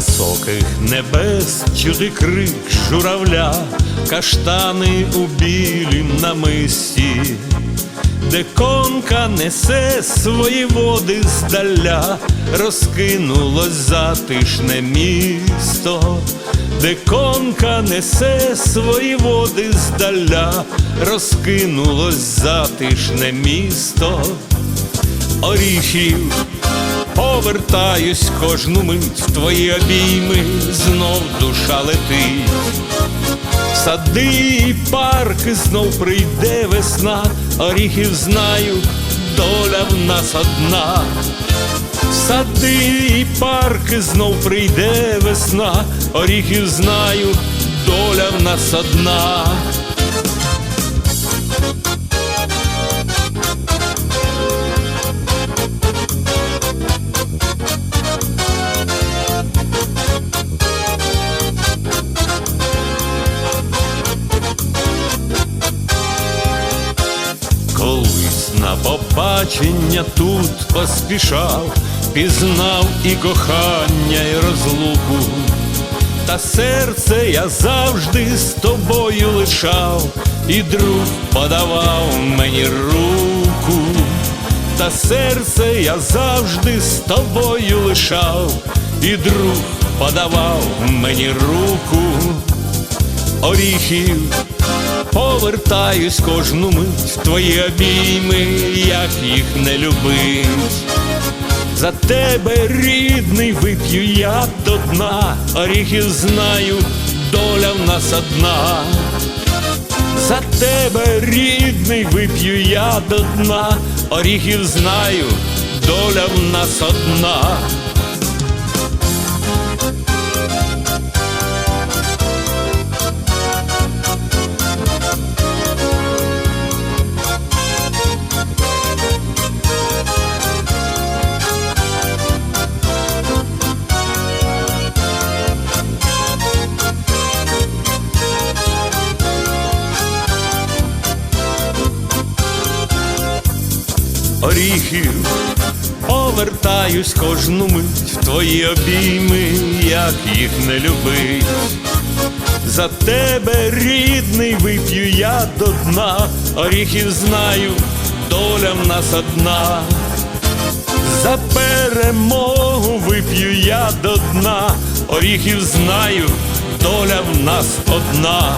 високих небес чути крик журавля, каштани у білім намисті, де конка несе свої води здаля, розкинулось затишне місто, де конка несе свої води здаля, розкинулось затишне місто оріхів. Повертаюсь кожну мить в твої обійми, знов душа летить. Сади і парки знов прийде весна, оріхів знаю, доля в нас одна. Сади і парки знов прийде весна, оріхів знаю, доля в нас одна. На побачення тут поспішав, пізнав і кохання, і розлуку, та серце я завжди з тобою лишав, і друг подавав мені руку, та серце я завжди з тобою лишав, і друг подавав мені руку оріхів. Повертаюсь кожну мить в твої обійми, як їх не любить. За тебе, рідний, вип'ю я до дна, оріхів знаю, доля в нас одна. За тебе, рідний, вип'ю я до дна, оріхів знаю, доля в нас одна. Оріхів, повертаюсь кожну мить в твої обійми, як їх не любить. За тебе, рідний, вип'ю я до дна, оріхів знаю, доля в нас одна. За перемогу вип'ю я до дна, оріхів знаю, доля в нас одна.